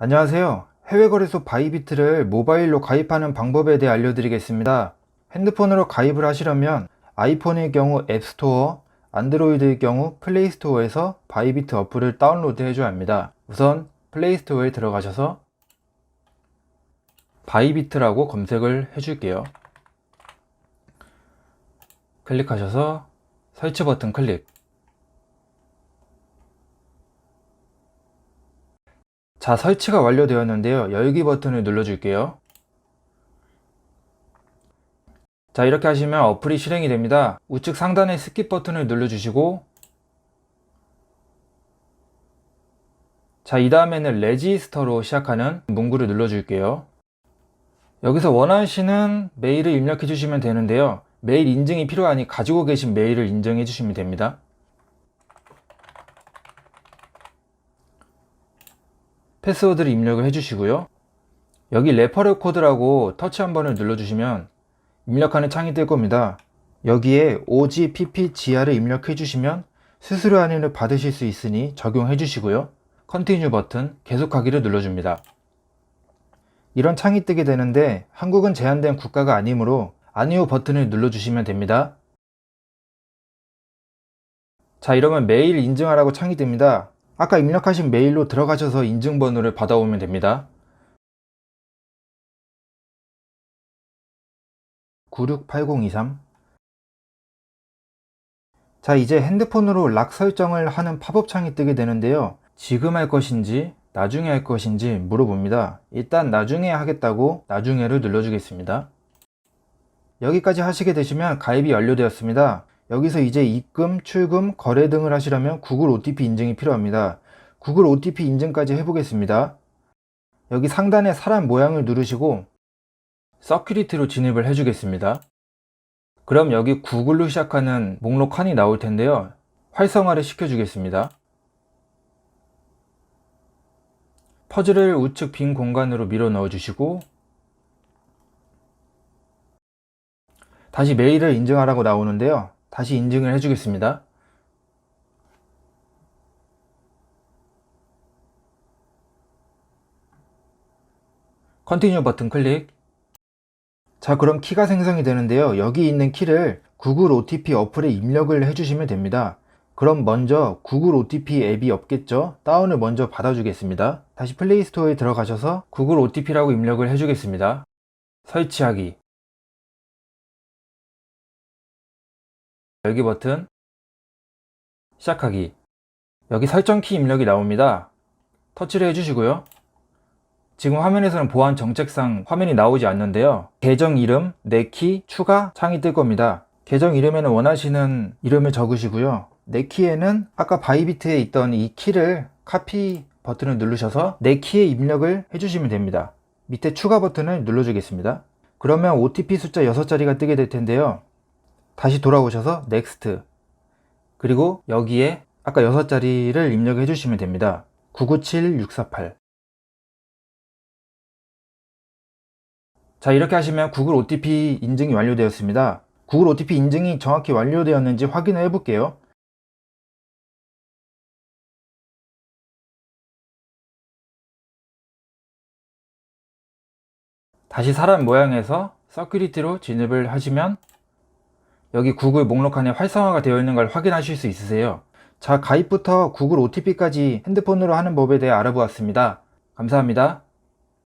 안녕하세요. 해외 거래소 바이비트를 모바일로 가입하는 방법에 대해 알려드리겠습니다. 핸드폰으로 가입을 하시려면 아이폰의 경우 앱스토어, 안드로이드의 경우 플레이스토어에서 바이비트 어플을 다운로드 해줘야 합니다. 우선 플레이스토어에 들어가셔서 바이비트라고 검색을 해줄게요. 클릭하셔서 설치 버튼 클릭. 자, 설치가 완료되었는데요. 열기 버튼을 눌러줄게요. 자, 이렇게 하시면 어플이 실행이 됩니다. 우측 상단의 스킵 버튼을 눌러주시고, 자, 이 다음에는 레지스터로 시작하는 문구를 눌러줄게요. 여기서 원하시는 메일을 입력해 주시면 되는데요. 메일 인증이 필요하니 가지고 계신 메일을 인정해 주시면 됩니다. 패스워드를 입력을 해주시고요. 여기 레퍼럴 코드라고 터치 한 번을 눌러주시면 입력하는 창이 뜰 겁니다. 여기에 OGPPGR을 입력해 주시면 수수료 할인을 받으실 수 있으니 적용해 주시고요. 컨티뉴 버튼 계속하기를 눌러줍니다. 이런 창이 뜨게 되는데 한국은 제한된 국가가 아니므로 아니오 버튼을 눌러주시면 됩니다. 자 이러면 메일 인증하라고 창이 뜹니다. 아까 입력하신 메일로 들어가셔서 인증번호를 받아오면 됩니다. 968023 자, 이제 핸드폰으로 락 설정을 하는 팝업 창이 뜨게 되는데요. 지금 할 것인지, 나중에 할 것인지 물어봅니다. 일단 나중에 하겠다고 나중에를 눌러주겠습니다. 여기까지 하시게 되시면 가입이 완료되었습니다. 여기서 이제 입금, 출금, 거래 등을 하시려면 구글 OTP 인증이 필요합니다. 구글 OTP 인증까지 해보겠습니다. 여기 상단에 사람 모양을 누르시고 서큐리티로 진입을 해주겠습니다. 그럼 여기 구글로 시작하는 목록 칸이 나올 텐데요. 활성화를 시켜주겠습니다. 퍼즐을 우측 빈 공간으로 밀어 넣어주시고 다시 메일을 인증하라고 나오는데요. 다시 인증을 해주겠습니다. 컨티뉴 버튼 클릭. 자, 그럼 키가 생성이 되는데요. 여기 있는 키를 구글 OTP 어플에 입력을 해주시면 됩니다. 그럼 먼저 구글 OTP 앱이 없겠죠? 다운을 먼저 받아주겠습니다. 다시 플레이스토어에 들어가셔서 구글 OTP라고 입력을 해주겠습니다. 설치하기. 열기 버튼. 시작하기. 여기 설정 키 입력이 나옵니다. 터치를 해주시고요. 지금 화면에서는 보안 정책상 화면이 나오지 않는데요. 계정 이름, 내 키, 추가 창이 뜰 겁니다. 계정 이름에는 원하시는 이름을 적으시고요. 내 키에는 아까 바이비트에 있던 이 키를 카피 버튼을 누르셔서 내 키에 입력을 해주시면 됩니다. 밑에 추가 버튼을 눌러주겠습니다. 그러면 OTP 숫자 6자리가 뜨게 될 텐데요. 다시 돌아오셔서 넥스트 그리고 여기에 아까 6자리를 입력해 주시면 됩니다. 997648 자 이렇게 하시면 구글 OTP 인증이 완료되었습니다. 구글 OTP 인증이 정확히 완료되었는지 확인을 해볼게요. 다시 사람 모양에서 서큐리티로 진입을 하시면 여기 구글 목록칸에 활성화가 되어 있는 걸 확인하실 수 있으세요. 자, 가입부터 구글 OTP까지 핸드폰으로 하는 법에 대해 알아보았습니다. 감사합니다.